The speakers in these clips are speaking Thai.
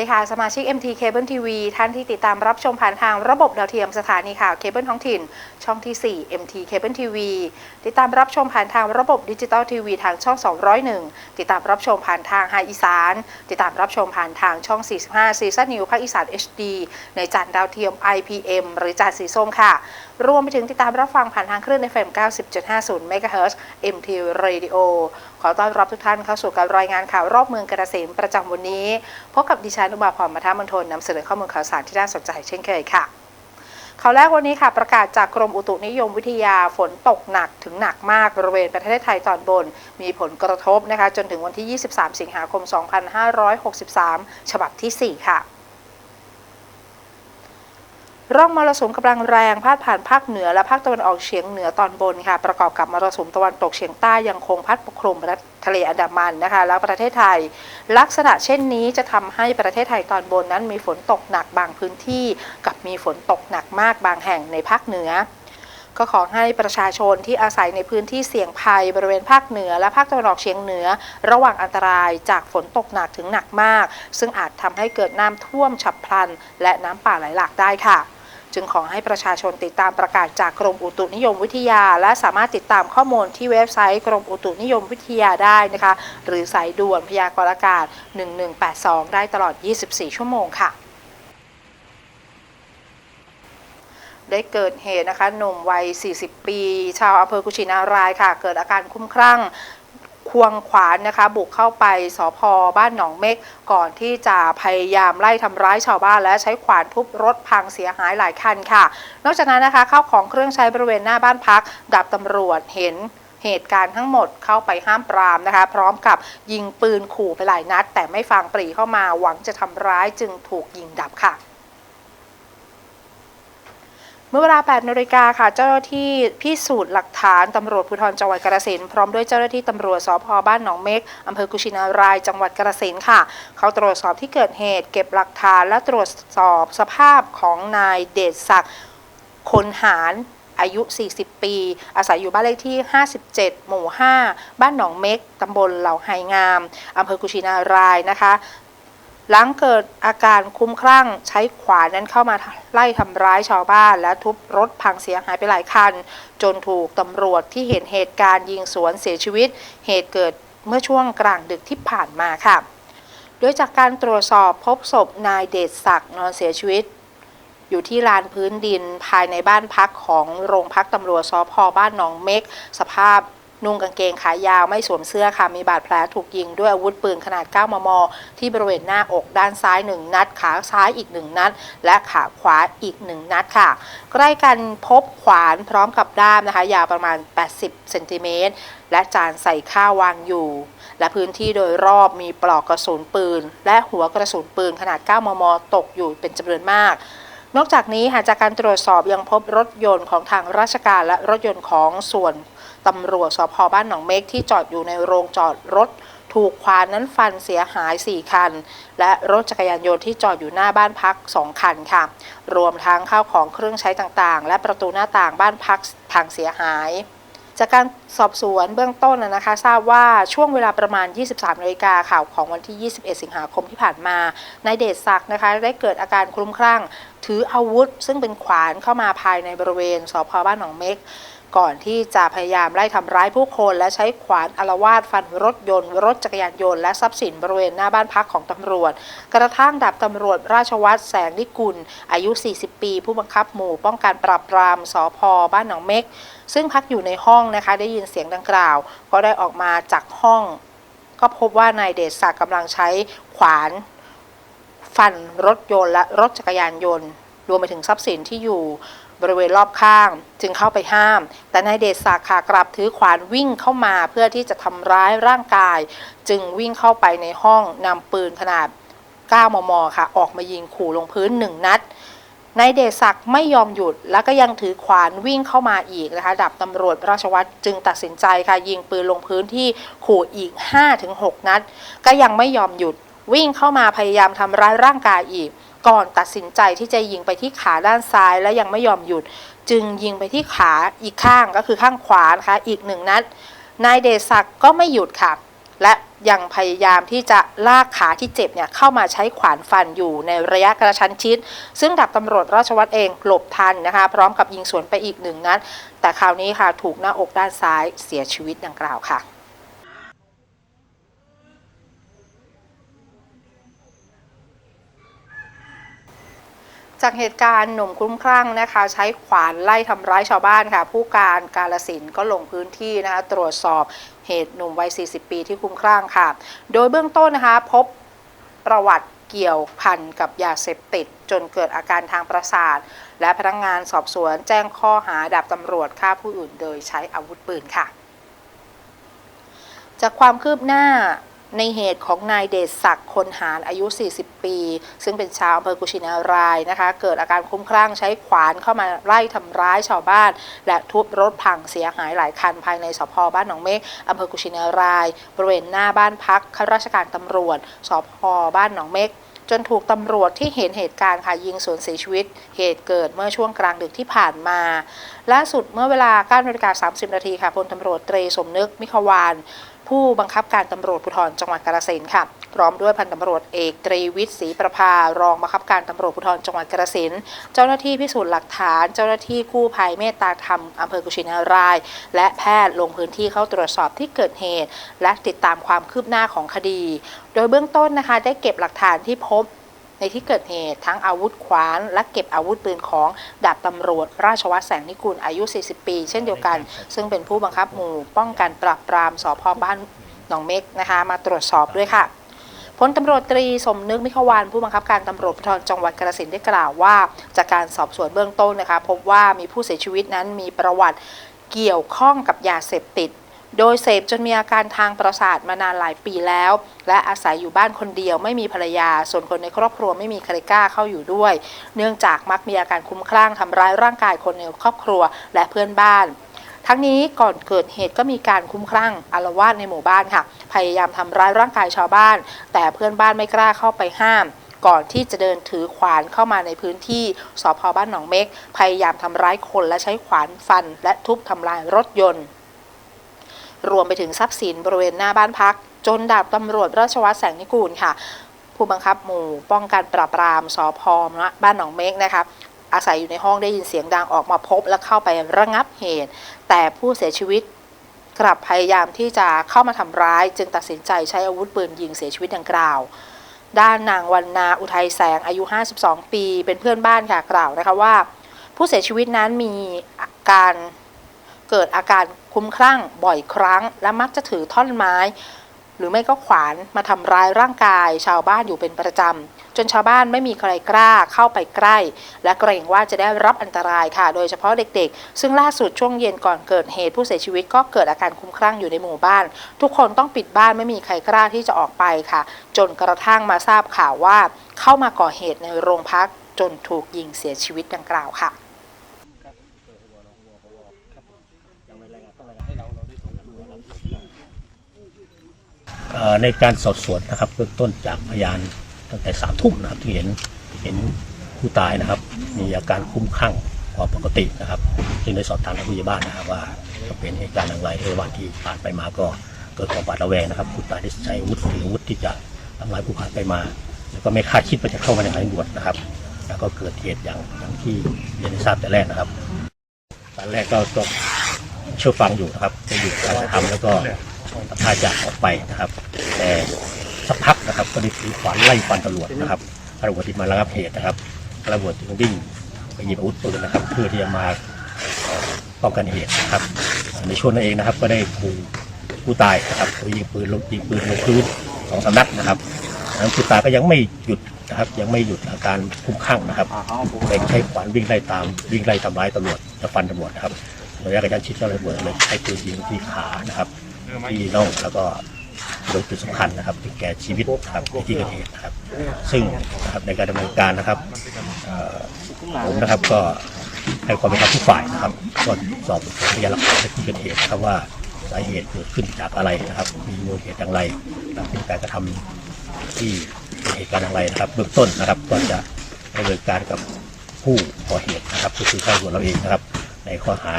วัสดีค่ะ สมาชิก MT Cable TV ท่านที่ติดตามรับชมผ่านทางระบบดาวเทียมสถานีข่าวเคเบิลท้องถิ่น ช่องที่ 4 MT Cable TV ติดตามรับชมผ่านทางระบบดิจิตอลทีวีทางช่อง 201 ติดตามรับชมผ่านทางไฮอีสาน ติดตามรับชมผ่านทางช่อง 45ซีซั่นนิวภาคอีสาน HD ในจานดาวเทียม IPM หรือจานสีส้มค่ะ รวมไปถึงติดตามรับฟังผ่านทางคลื่น FM 90.50 MHz MT Radio ขอต้อนรับทุกท่านเข้าสู่การรายงานข่าวรอบเมืองกระสินประจำวันนี้ พบกับดิฉันอุมาพรมาทามนทนนำเสนอข้อมูลข่าวสารที่น่าสนใจเช่นเคยค่ะข่าวแรกวันนี้ค่ะประกาศจากกรมอุตุนิยมวิทยาฝนตกหนักถึงหนักมากบริเวณประเทศไทยตอนบน มีผลกระทบนะคะจนถึงวันที่ 23 สิงหาคม 2563 ฉบับที่ 4 ค่ะ ร่องมรสุมกำลังแรงพาดผ่านภาคเหนือและภาคตะวันออกเฉียงเหนือตอนบนค่ะ ประกอบกับมรสุมตะวันตกเฉียงใต้ยังคงพัดปกคลุมทะเลอันดามันนะคะ แล้วประเทศไทย ลักษณะเช่นนี้จะทำให้ประเทศไทยตอนบนนั้นมีฝนตกหนักบางพื้นที่ กับมีฝนตกหนักมากบางแห่งในภาคเหนือก็ขอให้ประชาชนที่อาศัยในพื้นที่เสี่ยงภัยบริเวณภาคเหนือและภาคตะวันออกเฉียงเหนือ ระหว่างอันตรายจากฝนตกหนักถึงหนักมาก ซึ่งอาจทำให้เกิดน้ำท่วมฉับพลัน และน้ำป่าไหลหลากได้ค่ะ จึงขอให้ประชาชนติดตามประกาศจากกรมอุตุนิยมวิทยา และสามารถติดตามข้อมูลที่เว็บไซต์กรมอุตุนิยมวิทยาได้นะคะ หรือสายด่วนพยากรณ์อากาศ 1182 ได้ตลอด 24 ชั่วโมงค่ะได้เกิดเหตุนะคะหนุ่มวัย 40 ปี ชาวอำเภอกุชินารายค่ะ เกิดอาการคุ้มคลั่ง ควงขวานนะคะ บุกเข้าไปสพบ้านหนองเมกก่อนที่จะพยายามไล่ทำร้ายชาวบ้าน และใช้ขวานทุบรถพังเสียหายหลายคันค่ะ นอกจากนั้นนะคะเข้าของเครื่องใช้บริเวณหน้าบ้านพักดับตำรวจเห็นเหตุการณ์ทั้งหมดเข้าไปห้ามปรามนะคะ พร้อมกับยิงปืนขู่ไปหลายนัด แต่ไม่ฟังปรีเข้ามาหวังจะทำร้ายจึงถูกยิงดับค่ะ เมื่อเวลา 8นาฬิกาค่ะ เจ้าหน้าที่พิสูจน์หลักฐานตำรวจภูธรจังหวัดกระสินพร้อมด้วยเจ้าหน้าที่ตำรวจสพบ้านหนองเม็กอำเภอกุชินาราย จังหวัดกระสินค่ะ เขาตรวจสอบที่เกิดเหตุ เก็บหลักฐานและตรวจสอบสภาพของนายเดชศักดิ์คนหารอายุ 40 ปี อาศัยอยู่บ้านเลขที่ 57 หมู่ 5 บ้านหนองเม็ก ตำบลเหล่าไฮงาม อำเภอกุชินารายนะคะ หลังเกิดอาการคุ้มคลั่งใช้ขวานนั้นเข้ามาไล่ทำร้ายชาวบ้าน และทุบรถพังเสียหายไปหลายคัน จนถูกตำรวจที่เห็นเหตุการณ์ยิงสวนเสียชีวิต เหตุเกิดเมื่อช่วงกลางดึกที่ผ่านมาค่ะ โดยจากการตรวจสอบพบศพนายเดชศักดิ์นอนเสียชีวิต อยู่ที่ลานพื้นดินภายในบ้านพักของโรงพักตำรวจสพบ้านหนองเม็ก สภาพ นุ่งกางเกงขายาวไม่สวมเสื้อค่ะ มีบาดแผลถูกยิงด้วยอาวุธปืนขนาด 9 มม ที่บริเวณหน้าอกด้านซ้าย 1 นัด ขาซ้ายอีก 1 นัด และขาขวาอีก 1 นัดค่ะ ใกล้กันพบขวานพร้อมกับด้ามนะคะ ยาวประมาณ 80 เซนติเมตร และจานใส่ข้าววางอยู่ และพื้นที่โดยรอบมีปลอกกระสุนปืน และหัวกระสุนปืนขนาด 9 มม ตกอยู่เป็นจำนวนมากนอกจากนี้หากจากการตรวจสอบยังพบรถยนต์ของทางราชการและรถยนต์ของส่วน ตำรวจสพบ้านหนองเมฆที่จอดอยู่ในโรงจอดรถถูกควานนั้นฟันเสียหาย 4 คัน และรถจักรยานยนต์ที่จอดอยู่หน้าบ้านพัก 2 คันค่ะ รวมทั้งข้าวของเครื่องใช้ต่างๆ และประตูหน้าต่างบ้านพักพังเสียหาย จากการสอบสวนเบื้องต้นนะคะทราบว่าช่วงเวลาประมาณ 23นาฬิกาข่าวของวันที่ 21 สิงหาคมที่ผ่านมานายเดชศักดิ์นะคะได้เกิดอาการคลุ้มคลั่ง ถืออาวุธ ซึ่งเป็นขวานเข้ามาภายในบริเวณสพบ้านหนองเม็ก ก่อนที่จะพยายามไล่ทำร้ายผู้คนและใช้ขวานอารวาสฟันรถยนต์ รถจักรยานยนต์และทรัพย์สินบริเวณหน้าบ้านพักของตำรวจ กระทั่งดับตำรวจราชวัตรแสงนิกุล อายุ 40 ปี ผู้บังคับหมู่ป้องกันปราบปรามสพบ้านหนองเม็ก ซึ่งพักอยู่ในห้องนะคะได้ยินเสียงดังกล่าว ก็ได้ออกมาจากห้อง ก็พบว่านายเดชศักดิ์กำลังใช้ขวาน ฟันรถยนต์และรถจักรยานยนต์รวมไปถึงทรัพย์สินที่อยู่ บริเวณรอบข้าง จึงเข้าไปห้าม แต่นายเดชศักดิ์ค่ะกลับถือขวานวิ่งเข้ามาเพื่อที่จะทำร้ายร่างกาย จึงวิ่งเข้าไปในห้องนำปืนขนาด 9 มม ค่ะ ออกมายิงขู่ลงพื้นหนึ่งนัดนายเดชศักดิ์ไม่ยอมหยุด แล้วก็ยังถือขวานวิ่งเข้ามาอีกนะคะดับตำรวจราชวัตรจึงตัดสินใจค่ะ ยิงปืนลงพื้นที่ขู่อีก 5-6 นัด ก็ยังไม่ยอมหยุดวิ่งเข้ามาพยายามทำร้ายร่างกายอีก ก่อนตัดสินใจที่จะยิงไปที่ขาด้านซ้ายและยังไม่ยอมหยุด จึงยิงไปที่ขาอีกข้างก็คือข้างขวานะคะอีกหนึ่งนัดนายเดชศักดิ์ก็ไม่หยุดค่ะ และยังพยายามที่จะลากขาที่เจ็บเนี่ยเข้ามาใช้ขวานฟันอยู่ในระยะกระชั้นชิด ซึ่งดาบตำรวจราชวัตรเองหลบทันนะคะ พร้อมกับยิงสวนไปอีกหนึ่งนัดแต่คราวนี้ค่ะถูกหน้าอกด้านซ้ายเสียชีวิตดังกล่าวค่ะ จากเหตุการณ์หนุ่มคลุ้มคลั่งนะคะ ใช้ขวานไล่ทำร้ายชาวบ้านค่ะ ผู้การกาลสินก็ลงพื้นที่นะคะตรวจสอบเหตุหนุ่มวัย 40 ปีที่คลุ้มคลั่งค่ะ โดยเบื้องต้นนะคะพบประวัติเกี่ยวพันกับยาเสพติด จนเกิดอาการทางประสาท และพนักงงานสอบสวนแจ้งข้อหาดาบตำรวจฆ่าผู้อื่นโดยใช้อาวุธปืนค่ะ จากความคืบหน้า ในเหตุของนายเดชศักดิ์คนหารอายุ 40 ปี ซึ่งเป็นชาวอำเภอกุชินารายนะคะ เกิดอาการคุ้มคลั่งใช้ขวานเข้ามาไล่ทำร้ายชาวบ้าน และทุบรถพังเสียหายหลายคันภายในสพบ้านหนองเมฆอำเภอกุชินาราย บริเวณหน้าบ้านพักข้าราชการตำรวจสพบ้านหนองเมฆจนถูกตำรวจที่เห็นเหตุการณ์ค่ะยิงสวนเสียชีวิต เหตุเกิดเมื่อช่วงกลางดึกที่ผ่านมา ล่าสุดเมื่อเวลา9นาฬิกา30 นาทีค่ะพลตำรวจตรีสมนึกมิขวาน ผู้บังคับการตำรวจภูธรจังหวัดกาฬสินธุ์ค่ะพร้อมด้วยพันตำรวจเอกตรีวิทย์ศรีประภารองบังคับการตำรวจภูธรจังหวัดกาฬสินธุ์เจ้าหน้าที่พิสูจน์หลักฐาน เจ้าหน้าที่กู้ภัยเมตตาธรรมอำเภอกุชินาราย และแพทย์ลงพื้นที่เข้าตรวจสอบที่เกิดเหตุ และติดตามความคืบหน้าของคดี โดยเบื้องต้นนะคะได้เก็บหลักฐานที่พบ ในที่เกิดเหตุทั้งอาวุธขวาน และเก็บอาวุธปืนของดาบตำรวจ ราชวัฒน์แสงนิกุลอายุ 40 ปี เช่นเดียวกัน ซึ่งเป็นผู้บังคับหมู่ป้องกันปราบปรามสพบ้านหนองเม็กนะคะ มาตรวจสอบด้วยค่ะพลตำรวจตรีสมนึกมิขวานผู้บังคับการตำรวจภูธรจังหวัดกาฬสินธุ์ได้กล่าวว่า จากการสอบสวนเบื้องต้นนะคะ พบว่ามีผู้เสียชีวิตนั้นมีประวัติเกี่ยวข้องกับยาเสพติด โดยเสพจนมีอาการทางประสาทมานานหลายปีแล้ว และอาศัยอยู่บ้านคนเดียวไม่มีภรรยา ส่วนคนในครอบครัวไม่มีใครกล้าเข้าอยู่ด้วย เนื่องจากมักมีอาการคุ้มคลั่งทำร้ายร่างกายคนในครอบครัวและเพื่อนบ้าน ทั้งนี้ก่อนเกิดเหตุก็มีการคุ้มคลั่งอารวาสในหมู่บ้านค่ะ พยายามทำร้ายร่างกายชาวบ้าน แต่เพื่อนบ้านไม่กล้าเข้าไปห้ามก่อนที่จะเดินถือขวานเข้ามาในพื้นที่สพบ้านหนองเม็ก พยายามทำร้ายคนและใช้ขวานฟัน และทุบทำลายรถยนต์ รวมไปถึงทรัพย์สินบริเวณหน้าบ้านพัก จนดาบตำรวจราชวัฒน์แสงนิกูลค่ะ ผู้บังคับหมู่ป้องกันปราบปรามสพบ้านหนองเมกนะคะอาศัยอยู่ในห้องได้ยินเสียงดังออกมาพบและเข้าไประงับเหตุ แต่ผู้เสียชีวิตกลับพยายามที่จะเข้ามาทำร้าย จึงตัดสินใจใช้อาวุธปืนยิงเสียชีวิตดังกล่าว ด้านนางวันนาอุทัยแสงอายุ 52 ปี เป็นเพื่อนบ้านค่ะกล่าวนะคะว่า ผู้เสียชีวิตนั้นมีอาการเกิดอาการ คุ้มคลั่งบ่อยครั้ง และมักจะถือท่อนไม้ หรือไม่ก็ขวานมาทำร้ายร่างกาย ชาวบ้านอยู่เป็นประจำจนชาวบ้านไม่มีใครกล้าเข้าไปใกล้ และเกรงว่าจะได้รับอันตรายค่ะ โดยเฉพาะเด็กๆ ซึ่งล่าสุดช่วงเย็นก่อนเกิดเหตุผู้เสียชีวิตก็เกิดอาการคุ้มคลั่งอยู่ในหมู่บ้าน ทุกคนต้องปิดบ้านไม่มีใครกล้าที่จะออกไปค่ะ จนกระทั่งมาทราบข่าวว่า เข้ามาก่อเหตุในโรงพักจนถูกยิงเสียชีวิตดังกล่าวค่ะ เอ่อ ในการสอบสวนนะครับเบื้องต้นจากพยานตั้งแต่สามทุ่มนะครับที่เห็นเห็นผู้ตายนะครับ มีอาการคุ้มคลั่งกว่าปกตินะครับจึงได้สอบถามทางผู้ใหญ่บ้านนะครับ ว่าเป็นเหตุการณ์อย่างไรในวันที่ผ่านไปมาก็เกิดความบาดระแวงนะครับผู้ตายได้ใช้อาวุธหรืออาวุธที่จะทำร้ายผู้ผ่านไปมา แล้วก็ไม่คาดคิดว่าจะเข้ามาในทางด่วนนะครับ แล้วก็เกิดเหตุอย่างอย่างที่เรียนทราบแต่แรกนะครับตอนแรกก็ก็เชื่อฟังอยู่นะครับจะอยู่การกระทำแล้วก็ ถ้าจะออกไปนะครับ แต่สักพักนะครับก็ได้ถือขวานไล่ฟันตำรวจนะครับตำรวจที่มาระงับเหตุนะครับตำรวจจึงวิ่งไปหยิบอาวุธปืนนะครับ เพื่อที่จะมาต่อป้องกันเหตุนะครับ ในช่วงนั้นเองนะครับ ก็ได้ขู่ผู้ตายนะครับยิงปืนลงยิงปืนลงพื้นสองสามนัดนะครับนั้นผู้ตายก็ยังไม่หยุดนะครับ ยังไม่หยุดอาการคุ้มข้างนะครับเด็กใช้ขวานวิ่งไล่ตามวิ่งไล่ทำร้ายตำรวจจะฟันตำรวจนะครับระยะกระชั้นชิดก็เลยตำรวจเลยใช้ปืนยิงที่ขานะครับ ที่น่องแล้วก็โดยจุดสำคัญนะครับถึงแก่ชีวิตนะครับในที่เกิดเหตุนะครับ ซึ่งนะครับในการดำเนินการนะครับผมนะครับก็ให้ความเป็นธรรมทุกฝ่ายนะครับก็สอบพยานหลักฐานในที่เกิดเหตุนะครับว่าสาเหตุเกิดขึ้นจากอะไรนะครับ มีมูลเหตุอย่างไรและเป็นการกระทำที่เป็นเหตุการณ์อย่างไรนะครับ เบื้องต้นนะครับก็จะดำเนินการกับผู้ก่อเหตุนะครับก็คือข้าตำรวเราเองนะครับ ในข้อหา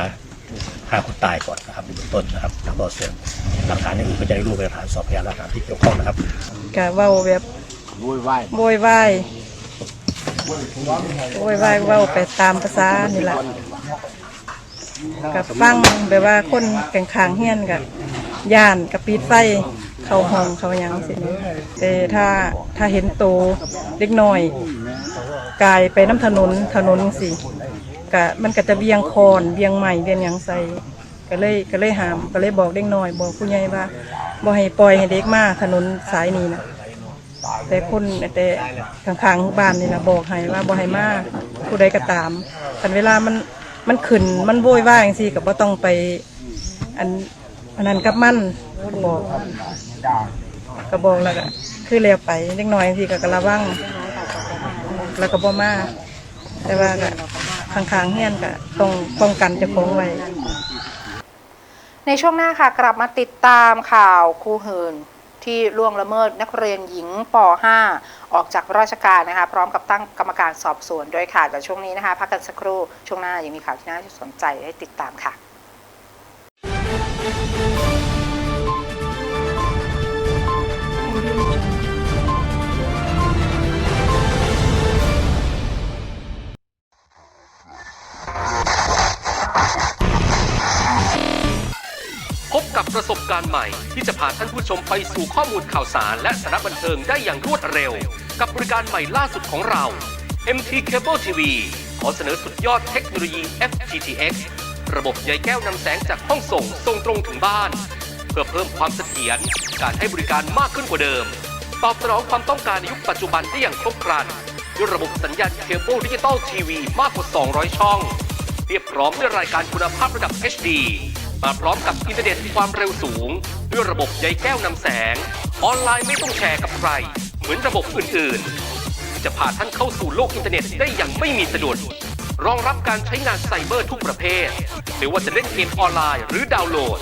ฆ่าคนตายก่อนนะครับในเบื้องต้นนะครับแล้วก็ส่วนหลักฐานอื่นก็จะได้รวบรวมหลักฐานสอบพยานหลักฐานที่เกี่ยวข้องนะครับก็เว้าแบบโวยวายโวยวายโวยวายเว้าไปตามภาษานี่ล่ะกับฟังแบบว่าคนแข่งขางเฮียนกับย่านกับปิดไฟเข้าห้องเขาหยังสิแต่ถ้าถ้าเห็นโตเล็กน้อย กายไปน้ำถนนถนนสิ กะมันก็จะเวียงคอนเวียงใหม่เวียงหยังใส่ก็เลยก็เลยหามก็เลยบอกเด็กน้อย บอกผู้ใหญ่ว่าบ่ให้ปล่อยให้เด็กมาถนนสายนี้นะแต่คนแต่ข้างๆบ้านนี่นะบอกให้ว่าบ่ให้มาผู้ใดก็ตามคันเวลามันมันขึ้นมันโวยวายจังซี่ก็บ่ต้องไป อันอันนั้นกับมันบอกก็บอกแล้วก็คือเร็วไปเล็กน้อยทีก็กระวังแล้วก็บ่มาแต่ว่าก็ ข้างๆเฮียนก็ต้องป้องกันเจ้าของไว้ ในช่วงหน้าค่ะกลับมาติดตามข่าวครูเหินที่ล่วงละเมิดนักเรียนหญิงป .5 ออกจากราชการนะคะ พร้อมกับตั้งกรรมการสอบสวนด้วยค่ะแต่ช่วงนี้นะคะพักกันสักครู่ช่วงหน้ายังมีข่าวที่น่าสนใจให้ติดตามค่ะับประสบการณ์ใหม่ ที่จะพาท่านผู้ชมไปสู่ข้อมูลข่าวสาร และสาระบันเทิงได้อย่างรวดเร็ว กับบริการใหม่ล่าสุดของเรา MT Cable TV ขอเสนอสุดยอดเทคโนโลยี FTTX ระบบใยแก้วนำแสงจากห้องส่งส่งตรงถึงบ้าน เพื่อเพิ่มความเสถียรการให้บริการมากขึ้นกว่าเดิม ตอบสนองความต้องการในยุคปัจจุบันได้อย่างครบครันด้วยระบบสัญญาณเคเบิลดิจิตอลทีวีมากกว่า 200 ช่อง เรียบพร้อมด้วยรายการคุณภาพระดับ HD มาพร้อมกับอินเทอร์เน็ตความเร็วสูง ด้วยระบบใยแก้วนำแสง ออนไลน์ไม่ต้องแชร์กับใคร เหมือนระบบอื่นๆ จะพาท่านเข้าสู่โลกอินเทอร์เน็ตได้อย่างไม่มีสะดุดรองรับการใช้งานไซเบอร์ทุกประเภท ไม่ว่าจะเล่นเกมออนไลน์หรือดาวน์โหลด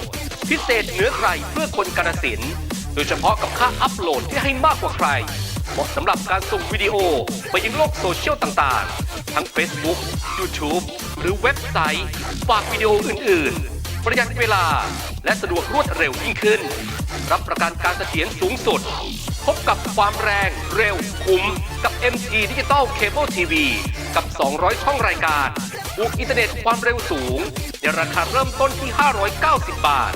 พิเศษเหนือใครเพื่อคนกาฬสิน โดยเฉพาะกับค่าอัพโหลดที่ให้มากกว่าใคร เหมาะสำหรับการส่งวิดีโอไปยังโลกโซเชียลต่างๆ ทั้ง Facebook YouTube หรือเว็บไซต์ ฝากวิดีโออื่นๆ ประหยัดเวลา และสะดวกรวดเร็วยิ่งขึ้น รับประกันการเสถียรสูงสุด พบกับความแรงเร็วคุ้ม กับ MT Digital Cable TV กับ 200 ช่องรายการบวกอินเทอร์เน็ตความเร็วสูง ในราคาเริ่มต้นที่ 590 บาท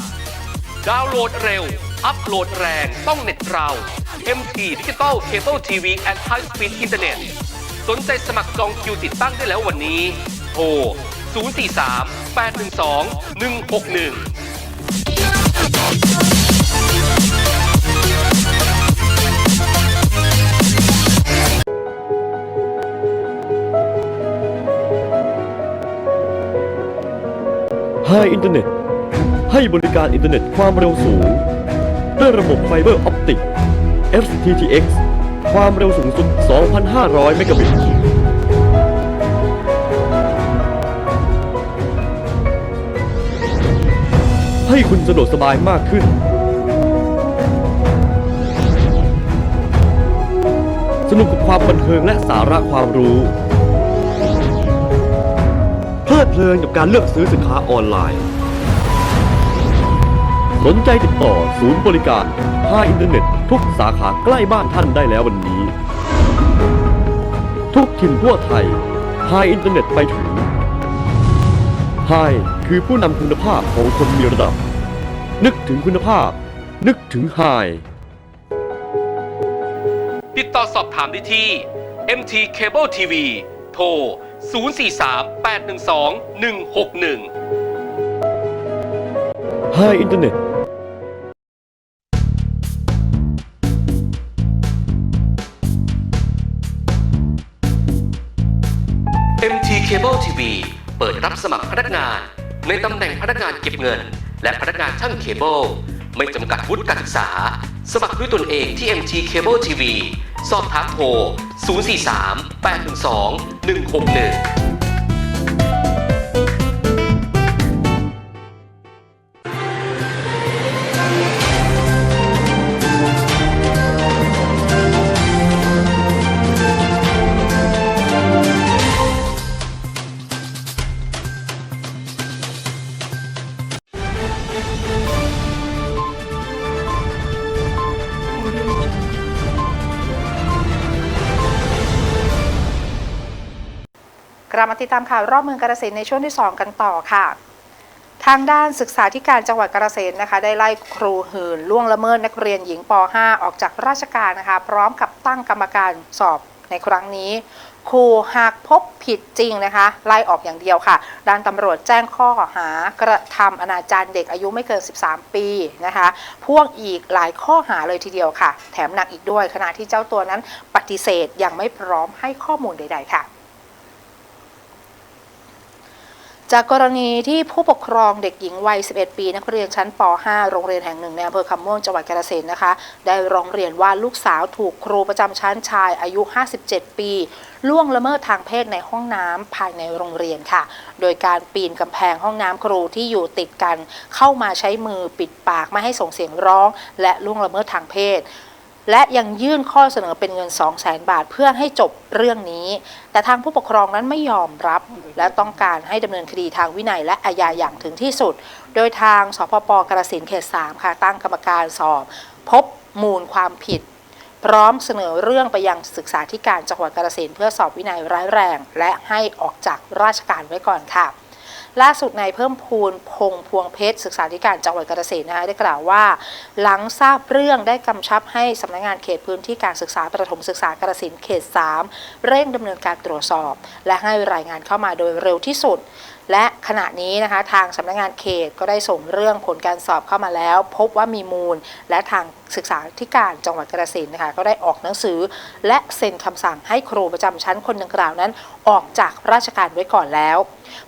ดาวน์โหลดเร็ว อัพโหลดแรงต้องเน็ตเรา MT Digital Cable TV and High Speed Internet สนใจสมัครจองคิวติดตั้งได้แล้ววันนี้ โทร 043 812 161ไฮอินเทอร์เน็ต ให้บริการอินเทอร์เน็ตความเร็วสูง ด้วยระบบไฟเบอร์ออปติก FTTX ความเร็วสูงสุด 2,500 เมกะบิต ให้คุณสะดวกสบายมากขึ้น สนุกกับความบันเทิงและสาระความรู้เพลิดเพลินกับการเลือกซื้อสินค้าออนไลน์ สนใจติดต่อศูนย์บริการค่าอินเทอร์เน็ต ทุกสาขาใกล้บ้านท่านได้แล้ววันนี้ ทุกถิ่นทั่วไทยไฮอินเทอร์เน็ตไปถึงไฮ คือผู้นำคุณภาพของคนมีระดับ นึกถึงคุณภาพ นึกถึงไฮติดต่อสอบถามได้ที่ MT Cable TV โทร 043 812 161ไฮอินเทอร์เน็ต MT Cable TV เปิดรับสมัครพนักงาน ในตำแหน่งพนักงานเก็บเงิน และพนักงานช่างเคเบิลไม่จำกัดวุฒิการศึกษา สมัครด้วยตนเองที่ MT Cable TV สอบถามโทร 043 812 161 เรามาติดตามข่าวรอบเมืองกาฬสินในช่วงที่ 2 กันต่อค่ะทางด้านศึกษาธิการจังหวัดกาฬสินนะคะได้ไล่ครูหื่นล่วงละเมิดนักเรียนหญิงป .5 ออกจากราชการนะคะ พร้อมกับตั้งกรรมการสอบในครั้งนี้ ครูหากพบผิดจริงนะคะ ไล่ออกอย่างเดียวค่ะ ด้านตำรวจแจ้งข้อหากระทำอนาจารเด็กอายุไม่เกิน 13 ปีนะคะพ่วงอีกหลายข้อหาเลยทีเดียวค่ะ แถมหนักอีกด้วยขณะที่เจ้าตัวนั้นปฏิเสธยังไม่พร้อมให้ข้อมูลใด ๆ ค่ะ จากกรณีที่ผู้ปกครองเด็กหญิงวัย 11 ปี นักเรียนชั้นป .5 โรงเรียนแห่งหนึ่งในอำเภอคำม่วงจังหวัดกาฬสินธุ์นะคะ ได้ร้องเรียนว่าลูกสาวถูกครูประจำชั้นชายอายุ 57 ปี ล่วงละเมิดทางเพศในห้องน้ำภายในโรงเรียนค่ะ โดยการปีนกำแพงห้องน้ำครูที่อยู่ติดกัน เข้ามาใช้มือปิดปากไม่ให้ส่งเสียงร้อง และล่วงละเมิดทางเพศ และยังยื่นข้อเสนอเป็นเงิน 2 0 0แสนบาทเพื่อให้จบเรื่องนี้ แต่ทางผู้ปกครองนั้นไม่ยอมรับ และต้องการให้ดำเนินคดีทางวินัยและอาญาอย่างถึงที่สุด โดยทางสพปกระสินเขต 3 ค่ะตั้งกรรมการสอบ พบมูลความผิด พร้อมเสนอเรื่องไปยังศึกษาธิการจังหวัดกาฬสินเพื่อสอบวินัยร้ายแรง และให้ออกจากราชการไว้ก่อนค่ะ ล่าสุดนายเพิ่มพูนพงพวงเพชรศึกษาธิการจังหวัดกาฬสินธุ์นะคะได้กล่าวว่า หลังทราบเรื่องได้กำชับให้สำนักงานเขตพื้นที่การศึกษาประถมศึกษากาฬสินธุ์เขต 3 เร่งดำเนินการตรวจสอบ และให้รายงานเข้ามาโดยเร็วที่สุด และขณะนี้นะคะทางสำนักงานเขตก็ได้ส่งเรื่องผลการสอบเข้ามาแล้ว พบว่ามีมูล และทางศึกษาธิการจังหวัดกาฬสินนะคะก็ได้ออกหนังสือ และเซ็นคำสั่งให้ครูประจำชั้นคนดังกล่าวนั้น ออกจากราชการไว้ก่อนแล้ว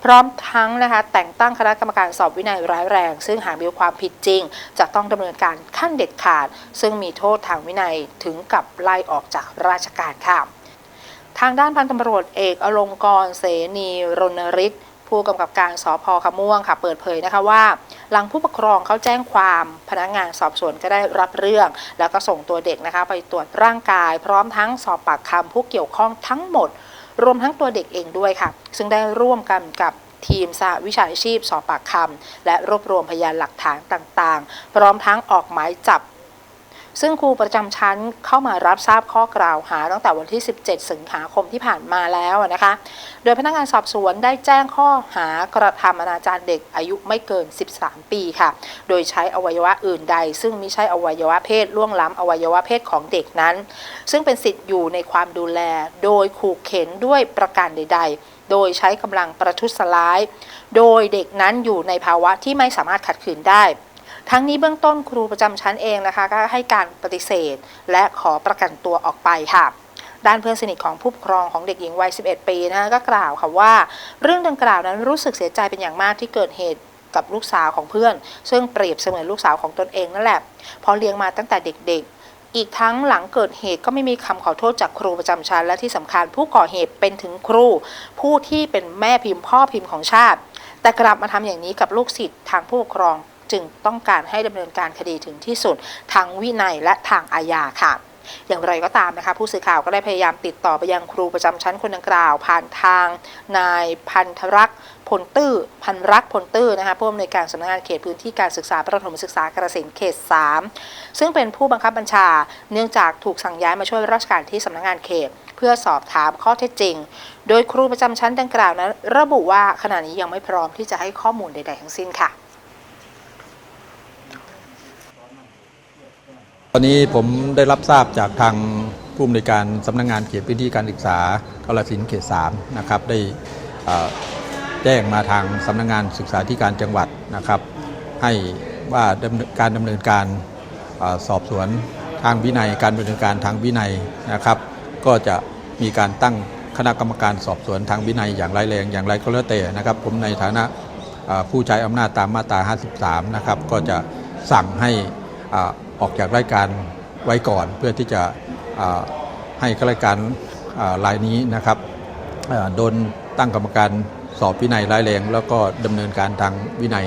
พร้อมทั้งนะคะแต่งตั้งคณะกรรมการสอบวินัยร้ายแรง ซึ่งหากมีความผิดจริง จะต้องดำเนินการขั้นเด็ดขาด ซึ่งมีโทษทางวินัยถึงกับไล่ออกจากราชการค่ะทางด้านพันตำรวจเอกอลงกรเสนีรณฤทธิ์ ผู้กำกับการสพขม่วงค่ะเปิดเผยนะคะว่า หลังผู้ปกครองเขาแจ้งความพนักงานสอบสวนก็ได้รับเรื่อง แล้วก็ส่งตัวเด็กนะคะ ไปตรวจร่างกาย พร้อมทั้งสอบปากคำผู้เกี่ยวข้องทั้งหมด รวมทั้งตัวเด็กเองด้วยค่ะ ซึ่งได้ร่วมกันกับทีมสหวิชาชีพสอบปากคำและรวบรวมพยานหลักฐานต่างๆ พร้อมทั้งออกหมายจับ ซึ่งครูประจำชั้นเข้ามารับทราบข้อกล่าวหาตั้งแต่วันที่ 17 สิงหาคมที่ผ่านมาแล้วนะคะ โดยพนักงานสอบสวนได้แจ้งข้อหากระทำอนาจารเด็กอายุไม่เกิน 13 ปีค่ะ โดยใช้อวัยวะอื่นใด ซึ่งไม่ใช่อวัยวะเพศล่วงล้ำอวัยวะเพศของเด็กนั้น ซึ่งเป็นสิทธิ์อยู่ในความดูแล โดยขู่เข็นด้วยประการใด ๆโดยใช้กำลังประทุษร้าย โดยเด็กนั้นอยู่ในภาวะที่ไม่สามารถขัดขืนได้ ทั้งนี้เบื้องต้นครูประจำชั้นเองนะคะก็ให้การปฏิเสธ และขอประกันตัวออกไปค่ะด้านเพื่อนสนิทของผู้ปกครองของเด็กหญิงวัย 11 ปีนะคะก็กล่าวค่ะว่า เรื่องดังกล่าวนั้นรู้สึกเสียใจเป็นอย่างมากที่เกิดเหตุกับลูกสาวของเพื่อน ซึ่งเปรียบเสมือนลูกสาวของตนเองนั่นแหละเพราะเลี้ยงมาตั้งแต่เด็กๆ อีกทั้งหลังเกิดเหตุก็ไม่มีคำขอโทษจากครูประจำชั้น และที่สำคัญผู้ก่อเหตุเป็นถึงครู ผู้ที่เป็นแม่พิมพ์พ่อพิมพ์ของชาติ แต่กลับมาทำอย่างนี้กับลูกศิษย์ทางผู้ปกครอง จึงต้องการให้ดำเนินการคดีถึงที่สุดทางวินัยและทางอาญาค่ะอย่างไรก็ตามนะคะผู้สื่อข่าวก็ได้พยายามติดต่อไปยังครูประจำชั้นคนดังกล่าว ผ่านทางนายพันธรักษ์พลตื้อพันรักษ์พลตื้อนะคะผู้อำนวยการสำนักงานเขตพื้นที่การศึกษาประถมศึกษากระสินเขต 3 ซึ่งเป็นผู้บังคับบัญชา เนื่องจากถูกสั่งย้ายมาช่วยราชการที่สำนักงานเขต เพื่อสอบถามข้อเท็จจริง โดยครูประจำชั้นดังกล่าวนั้น ระบุว่าขณะนี้ยังไม่พร้อมที่จะให้ข้อมูลใด ๆ ทั้งสิ้นค่ะ อนนี้ผมได้รับทราบจากทางผู้อำนวยการสำนักงงานเขตพื้นที่การศึกษากาฬสินเขต3นะครับได้แจ้งมาทางสำนักงงานศึกษาธิการจังหวัดนะครับ ให้ว่าการดำเนินการอสอบสวนทางวินัยการดำเนินการทางวินัยนะครับ ก็จะมีการตั้งคณะกรรมการสอบสวนทางวินัยอย่างร้ายแรงอย่างไรก็แล้วแต่นะครับ ผมในฐานะผู้ใช้อำนาจตามมาตรา 53 นะครับ ก็จะสั่งให้ ออกจากรายการไว้ก่อน เพื่อที่จะให้ข้าราชการรายนี้นะครับโดนตั้งกรรมการสอบวินัยร้ายแรง แล้วก็ดำเนินการทางวินัย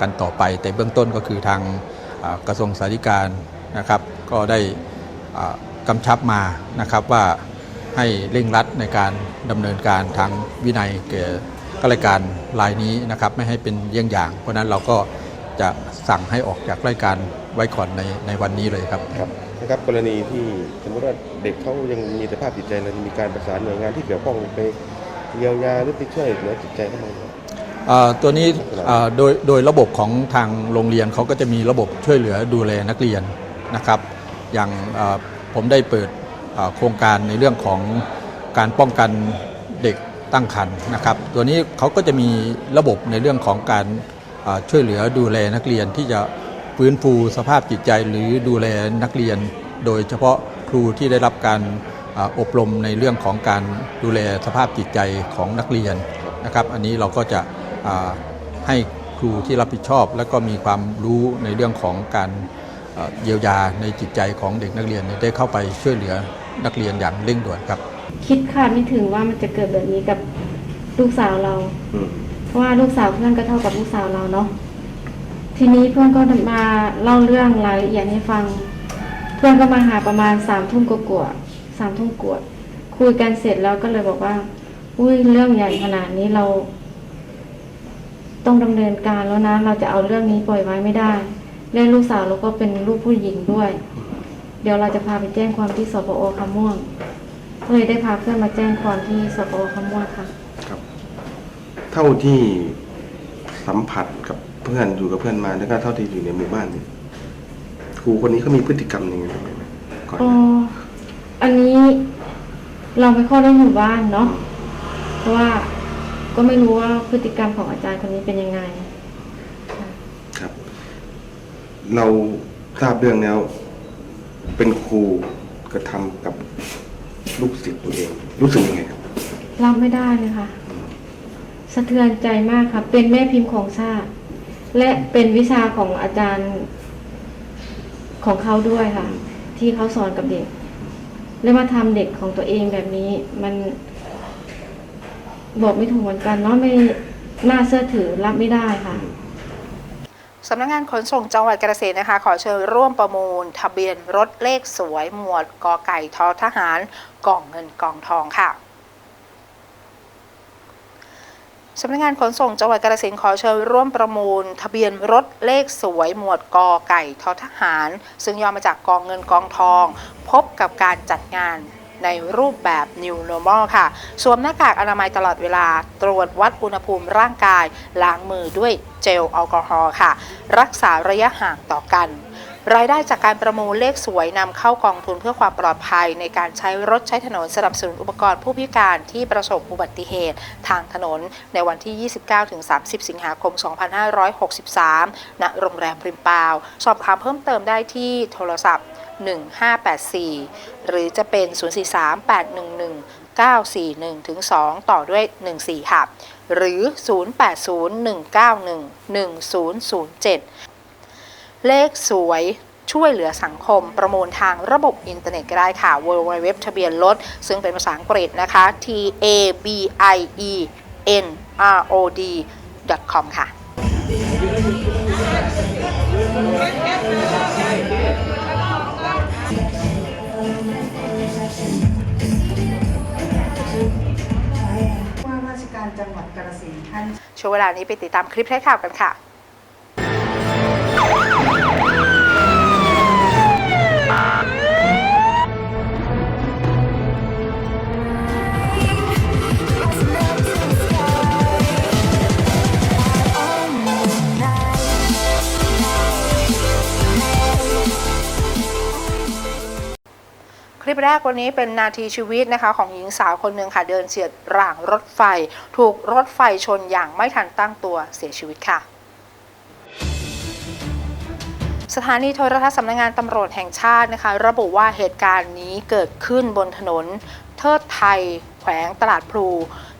กันต่อไป แต่เบื้องต้นก็คือทางกระทรวงสาธารณการนะครับ ก็ได้อ่ากำชับมานะครับว่าให้เร่งรัดในการดำเนินการทางวินัยแก่ข้าราชการรายนี้นะครับ ไม่ให้เป็นเยี่ยงอย่าง เพราะนั้นเราก็จะสั่งให้ออกจากรายการ ไว้ก่อนในในวันนี้เลยครับ ครับนะครับกรณีที่สมมติว่าเด็กเขายังมีสภาพจิตใจเราจะมีการประสานหน่วยงานที่เกี่ยวข้องไปเยียวยาหรือไปช่วยเหลือจิตใจเขาไหมครับเอ่อตัวนี้เอ่อโดยโดยระบบของทางโรงเรียนเขาก็จะมีระบบช่วยเหลือดูแลนักเรียนนะครับ อย่างเอ่อผมได้เปิดเอ่อโครงการในเรื่องของการป้องกันเด็กตั้งครรภ์นะครับ ตัวนี้เขาก็จะมีระบบในเรื่องของการเอ่อช่วยเหลือดูแลนักเรียนที่จะ ฟื้นฟูสภาพจิตใจหรือดูแลนักเรียน โดยเฉพาะครูที่ได้รับการเอ่ออบรมในเรื่องของการดูแลสภาพจิตใจของนักเรียนนะครับ อันนี้เราก็จะอ่าให้ครูที่รับผิดชอบ และก็มีความรู้ในเรื่องของการเอ่อเยียวยาในจิตใจของเด็กนักเรียนเนี่ยได้เข้าไปช่วยเหลือนักเรียนอย่างเร่งด่วนครับ คิดคาดไม่ถึงว่ามันจะเกิดแบบนี้กับลูกสาวเราอืมเพราะว่าลูกสาวเพื่อนก็เท่ากับลูกสาวเราเนาะ ทีนี้เพื่อนก็มาเล่าเรื่องรายละเอียดให้ฟัง เพื่อนก็มาหาประมาณสามทุ่มกว่าสามทุ่มกว่าคุยกันเสร็จแล้วก็เลยบอกว่า อุ้ยเรื่องใหญ่ขนาดนี้เรา ต้องดำเนินการแล้วนะ เราจะเอาเรื่องนี้ปล่อยไว้ไม่ได้เรื่องลูกสาวเราก็เป็นลูกผู้หญิงด้วย เดี๋ยวเราจะพาไปแจ้งความที่สปอคำม่วงเลยได้พาเพื่อนมาแจ้งความที่สปอคำม่วงค่ะ ครับ เท่าที่สัมผัสกับ พื่อนอยู่กับเพื่อนมาแล้วก็เท่าที่อยู่ในหมู่บ้านเนี่ยครูคนนี้เขามีพฤติกรรมยังไงบ้างไหมก่อนอ๋ออันนี้เราไม่ค่อยได้อยู่บ้านเนาะเพราะว่าก็ไม่รู้ว่าพฤติกรรมของอาจารย์คนนี้เป็นยังไง ครับ เราทราบเรื่องแล้ว เป็นครูกระทำกับลูกศิษย์ตัวเอง รู้สึกยังไงครับรับไม่ได้เลยค่ะ สะเทือนใจมากค่ะ เป็นแม่พิมพ์ของชาติ และเป็นวิชาของอาจารย์ของเขาด้วยค่ะ ที่เขาสอนกับเด็ก แล้วมาทำเด็กของตัวเองแบบนี้ มัน บอกไม่ถูกเหมือนกันเนาะไม่น่าเชื่อถือรับไม่ได้ค่ะสำนักงานขนส่งจังหวัดกาฬสินธุ์นะคะ ขอเชิญร่วมประมูล ทะเบียนรถเลขสวย หมวดกอไก่ทอทหารกล่องเงินกองทองค่ะ สำนักงานขนส่งจังหวัดกาฬสินธุ์ขอเชิญร่วมประมูล ทะเบียนรถเลขสวยหมวดกอไก่ทอทหาร ซึ่งย่อมาจากกองเงินกองทอง พบกับการจัดงานในรูปแบบ New Normal ค่ะ สวมหน้ากากอนามัยตลอดเวลา ตรวจวัดอุณหภูมิร่างกาย ล้างมือด้วยเจลแอลกอฮอล์ค่ะ รักษาระยะห่างต่อกัน รายได้จากการประมูลเลขสวยนำเข้ากองทุนเพื่อความปลอดภัย ในการใช้รถใช้ถนนสนับสนุนอุปกรณ์ผู้พิการที่ประสบอุบัติเหตุ ทางถนน ในวันที่ 29-30 สิงหาคม 2563 ณ โรงแรมริมปาว สอบถามเพิ่มเติมได้ที่โทรศัพท์ 1584 หรือจะเป็น 043 811 941ถึง2ต่อด้วย 14 ค่ะ หรือ 0801911007 เลขสวยช่วยเหลือสังคมประมูลทางระบบอินเทอร์เน็ตก็ได้ค่ะ www ทะเบียนรถซึ่งเป็นภาษาอังกฤษนะคะ t a b i e n r o d com ค่ะว่าราชการจังหวัดกาฬสินธุ์ท่านช่วงเวลานี้ไปติดตามคลิปให้ข่าวกันค่ะ ลิปแรกวันนี้เป็นนาทีชีวิตนะคะ ของหญิงสาวคนหนึ่งค่ะ เดินเฉียดรางรถไฟ ถูกรถไฟชนอย่างไม่ทันตั้งตัวเสียชีวิตค่ะสถานีโทรทัศน์สำนักงานตำรวจแห่งชาตินะคะ ระบุว่าเหตุการณ์นี้เกิดขึ้นบนถนน เทิดไทย แขวงตลาดพลู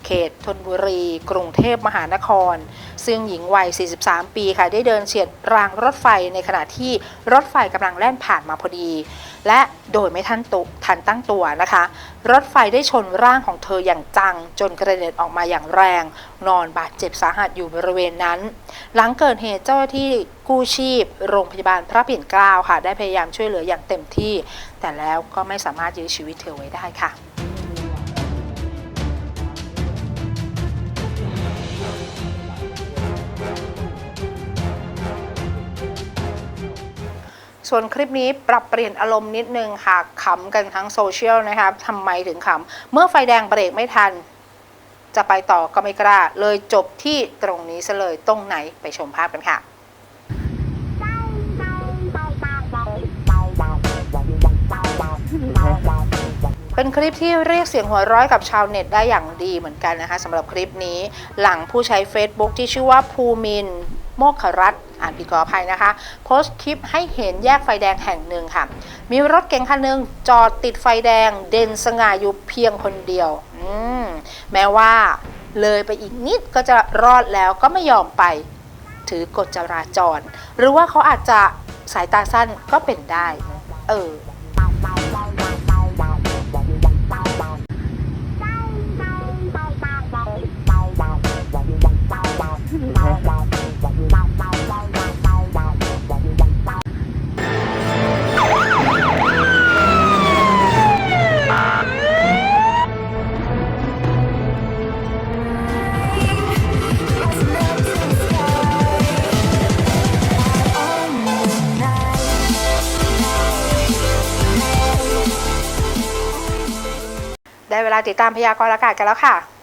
เขตธนบุรี กรุงเทพมหานคร ซึ่งหญิงวัย 43 ปีค่ะ ได้เดินเฉียดรางรถไฟในขณะที่รถไฟกำลังแล่นผ่านมาพอดี และโดยไม่ทันตุทันตั้งตัวนะคะ รถไฟได้ชนร่างของเธออย่างจัง จนกระเด็นออกมาอย่างแรง นอนบาดเจ็บสาหัสอยู่บริเวณนั้น หลังเกิดเหตุเจ้าหน้าที่กู้ชีพ โรงพยาบาลพระปิ่นเกล้าค่ะ ได้พยายามช่วยเหลืออย่างเต็มที่ แต่แล้วก็ไม่สามารถยื้อชีวิตเธอไว้ได้ค่ะ ส่วนคลิปนี้ปรับเปลี่ยนอารมณ์นิดนึงค่ะขำกันทั้งโซเชียลนะคะทำไมถึงขำเมื่อไฟแดงเบรกไม่ทัน จะไปต่อก็ไม่กล้า เลยจบที่ตรงนี้ซะเลยตรงไหนไปชมภาพกันค่ะเป็นคลิปที่เรียกเสียงหัวร้อยกับชาวเน็ตได้อย่างดีเหมือนกันนะคะสำหรับคลิปนี้หลังผู้ใช้ Facebook ที่ชื่อว่าภูมิน โมกขรัต อ่านผิดขออภัยนะคะโพสต์คลิปให้เห็นแยกไฟแดงแห่งหนึ่งค่ะ มีรถเก๋งคันหนึ่งจอดติดไฟแดงเด่นสง่าอยู่เพียงคนเดียวมแม้ว่าเลยไปอีกนิดก็จะรอดแล้วก็ไม่ยอมไปถือกฎจราจร หรือว่าเขาอาจจะสายตาสั้นก็เป็นได้ เออเติดตามพยากรณ์อากาศกันแล้วค่ะ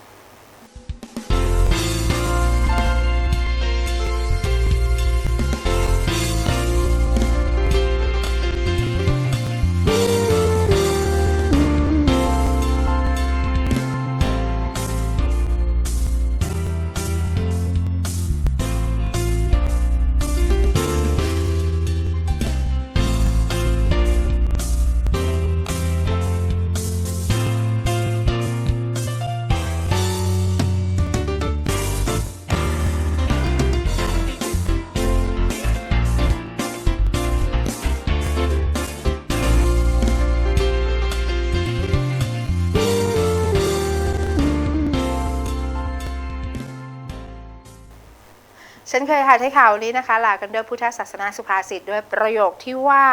ช่นเคยค่ะที่ข่าวนี้นะคะลากันด้วยพุทธศาสนาสุภาษิตด้วยประโยคที่ว่า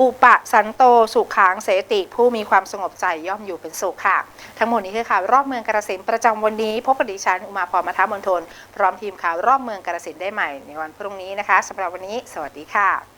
อุปสันโตสุขังเสติ ผู้มีความสงบใจย่อมอยู่เป็นสุขค่ะ ทั้งหมดนี้คือข่าวรอบเมืองกาฬสินประจำวันนี้พบกับดิฉันอุมาพรมัทามนทน พร้อมทีมข่าวรอบเมืองกาฬสินได้ใหม่ในวันพรุ่งนี้นะคะสำหรับวันนี้ สวัสดีค่ะ